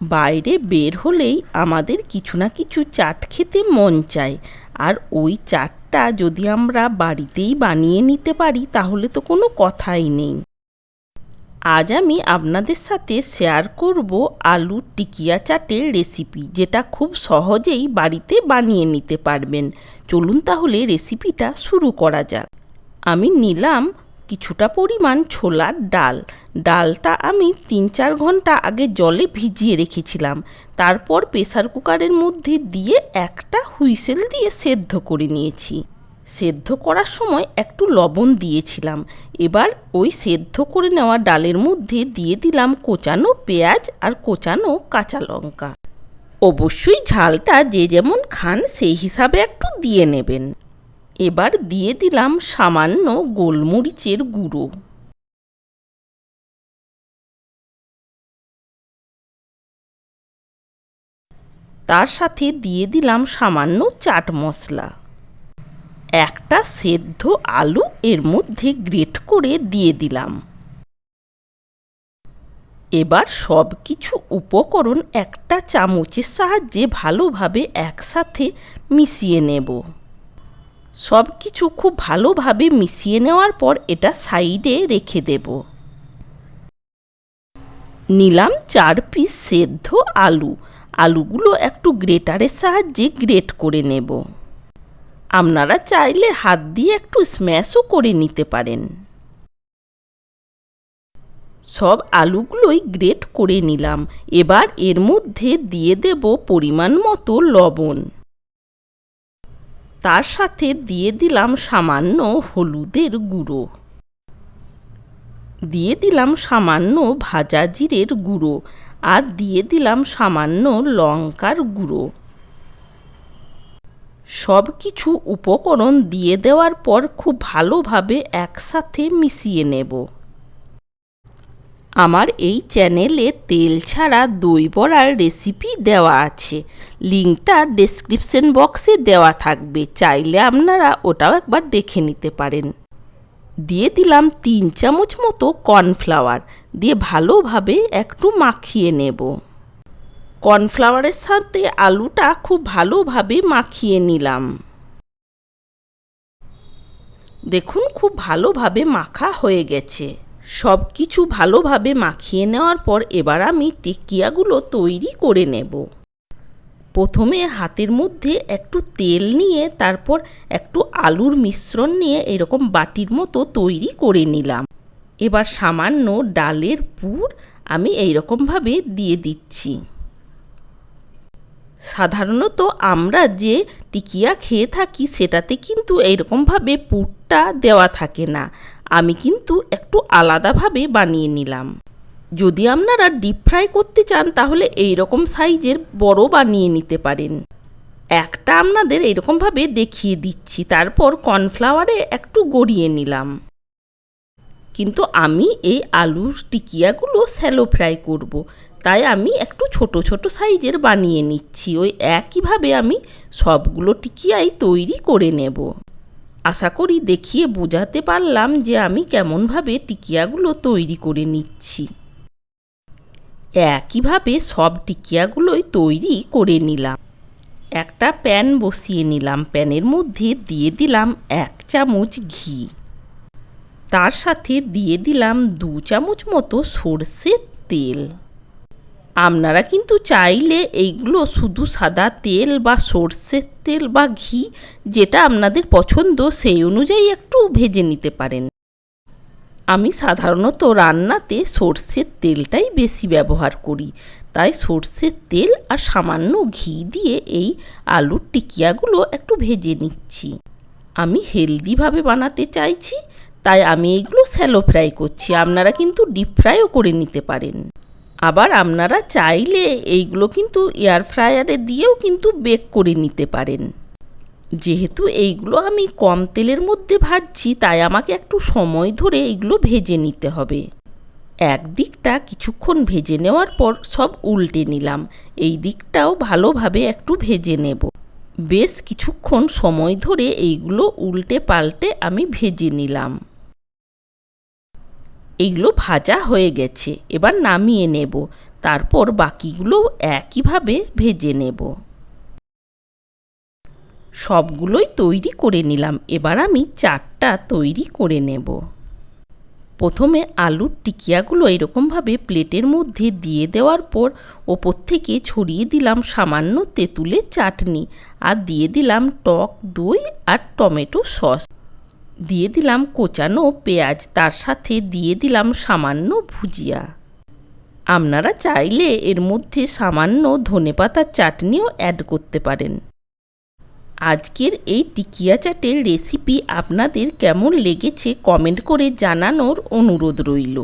বাইরে বের হলেই আমাদের কিছু না কিছু চাট খেতে মন চায়। আর ওই চাটটা যদি আমরা বাড়িতেই বানিয়ে নিতে পারি, তাহলে তো কোনো কথাই নেই। আজ আমি আপনাদের সাথে শেয়ার করব আলুর টিকিয়া চাটের রেসিপি, যেটা খুব সহজেই বাড়িতে বানিয়ে নিতে পারবেন। চলুন তাহলে রেসিপিটা শুরু করা যাক। আমি নিলাম কিছুটা পরিমাণ ছোলার ডাল। ডালটা আমি তিন চার ঘণ্টা আগে জলে ভিজিয়ে রেখেছিলাম। তারপর প্রেসার কুকারের মধ্যে দিয়ে একটা হুইসেল দিয়ে সেদ্ধ করে নিয়েছি। সেদ্ধ করার সময় একটু লবণ দিয়েছিলাম। এবার ওই সেদ্ধ করে নেওয়া ডালের মধ্যে দিয়ে দিলাম কোচানো পেঁয়াজ আর কোচানো কাঁচা লঙ্কা। অবশ্যই ঝালটা যে যেমন খান সেই হিসাবে একটু দিয়ে নেবেন। এবার দিয়ে দিলাম সামান্য গোলমরিচের গুঁড়ো। তার সাথে দিয়ে দিলাম সামান্য চাট মশলা। একটা সেদ্ধ আলু এর মধ্যে গ্রেট করে দিয়ে দিলাম। এবার সব কিছু উপকরণ একটা চামচের সাহায্যে ভালোভাবে একসাথে মিশিয়ে নেব। সব কিছু খুব ভালোভাবে মিশিয়ে নেওয়ার পর এটা সাইডে রেখে দেব। নিলাম চার পিস সেদ্ধ আলু। আলুগুলো একটু গ্রেটারের সাহায্যে গ্রেট করে নেব। আপনারা চাইলে হাত দিয়ে একটু স্ম্যাশও করে নিতে পারেন। সব আলুগুলোই গ্রেট করে নিলাম। এবার এর মধ্যে দিয়ে দেব পরিমাণ মতো লবণ। তার সাথে দিয়ে দিলাম সামান্য হলুদের গুঁড়ো। দিয়ে দিলাম সামান্য ভাজা জিরের গুঁড়ো আর দিয়ে দিলাম সামান্য লঙ্কার গুঁড়ো। সব কিছু উপকরণ দিয়ে দেওয়ার পর খুব ভালোভাবে একসাথে মিশিয়ে নেব। আমার এই চ্যানেলে তেল ছাড়া দই বড়ার রেসিপি দেওয়া আছে। লিঙ্কটা ডেসক্রিপশন বক্সে দেওয়া থাকবে। চাইলে আপনারা ওটাও একবার দেখে নিতে পারেন। দিয়ে দিলাম তিন চামচ মতো কর্নফ্লাওয়ার দিয়ে ভালোভাবে একটু মাখিয়ে নেব। কর্নফ্লাওয়ারের সাথে আলুটা খুব ভালোভাবে মাখিয়ে নিলাম। দেখুন, খুব ভালোভাবে মাখা হয়ে গেছে। সব কিছু ভালোভাবে মাখিয়ে নেওয়ার পর এবার আমি টিকিয়াগুলো তৈরি করে নেব। প্রথমে হাতের মধ্যে একটু তেল নিয়ে, তারপর একটু আলুর মিশ্রণ নিয়ে এরকম বাটির মতো তৈরি করে নিলাম। এবার সামান্য ডালের পুর আমি এইরকমভাবে দিয়ে দিচ্ছি। সাধারণত আমরা যে টিকিয়া খেয়ে থাকি, সেটাতে কিন্তু এইরকমভাবে পুরটা দেওয়া থাকে না। আমি কিন্তু একটু আলাদাভাবে বানিয়ে নিলাম। যদি আপনারা ডিপ ফ্রাই করতে চান, তাহলে এই রকম সাইজের বড় বানিয়ে নিতে পারেন। একটা আপনাদের এরকমভাবে দেখিয়ে দিচ্ছি, তারপর কর্নফ্লাওয়ারে একটু গড়িয়ে নিলাম। কিন্তু আমি এই আলুর টিকিয়াগুলো স্যালো ফ্রাই করব। তাই আমি একটু ছোট ছোট সাইজের বানিয়ে নিচ্ছি। ওই একইভাবে আমি সবগুলো টিকিয়াই তৈরি করে নেব। আশা করি দেখিয়ে বোঝাতে পারলাম যে আমি কেমনভাবে টিকিয়াগুলো তৈরি করে নিচ্ছি। একইভাবে সব টিকিয়াগুলোই তৈরি করে নিলাম। একটা প্যান বসিয়ে নিলাম, প্যানের মধ্যে দিয়ে দিলাম এক চামচ ঘি। তার সাথে দিয়ে দিলাম দু চামচ মতো সর্ষের তেল। আপনারা কিন্তু চাইলে এইগুলো শুধু সাদা তেল বা সর্ষের তেল বা ঘি যেটা আপনাদের পছন্দ সেই অনুযায়ী একটু ভেজে নিতে পারেন। আমি সাধারণত রান্নাতে সর্ষের তেলটাই বেশি ব্যবহার করি। তাই সর্ষের তেল আর সামান্য ঘি দিয়ে এই আলুর টিকিয়াগুলো একটু ভেজে নিচ্ছি। আমি হেলদিভাবে বানাতে চাইছি, তাই আমি এইগুলো স্যালো ফ্রাই করছি। আপনারা কিন্তু ডিপ ফ্রাইও করে নিতে পারেন। আবার আপনারা চাইলে এইগুলো কিন্তু এয়ার ফ্রায়ারে দিয়েও কিন্তু বেক করে নিতে পারেন। যেহেতু এইগুলো আমি কম তেলের মধ্যে ভাজছি, তাই আমাকে একটু সময় ধরে এইগুলো ভেজে নিতে হবে। এক দিকটা কিছুক্ষণ ভেজে নেওয়ার পর সব উল্টে নিলাম। এই দিকটাও ভালোভাবে একটু ভেজে নেব। বেশ কিছুক্ষণ সময় ধরে এইগুলো উল্টে পাল্টে আমি ভেজে নিলাম। এইগুলো ভাজা হয়ে গেছে, এবার নামিয়ে নেব। তারপর বাকিগুলো একইভাবে ভেজে নেব। সবগুলোই তৈরি করে নিলাম, এবার আমি চারটা তৈরি করে নেব। প্রথমে আলুর টিকিয়াগুলো এরকমভাবে প্লেটের মধ্যে দিয়ে দেওয়ার পর ওপর থেকে ছড়িয়ে দিলাম সামান্য তেঁতুলের চাটনি আর দিয়ে দিলাম টক দই আর টমেটো সস। দিয়ে দিলাম কোচানো পেঁয়াজ, তার সাথে দিয়ে দিলাম সামান্য ভুজিয়া। আপনারা চাইলে এর মধ্যে সামান্য ধনেপাতার চাটনিও অ্যাড করতে পারেন। আজকের এই টিকিয়া চাটের রেসিপি আপনাদের কেমন লেগেছে কমেন্ট করে জানানোর অনুরোধ রইল।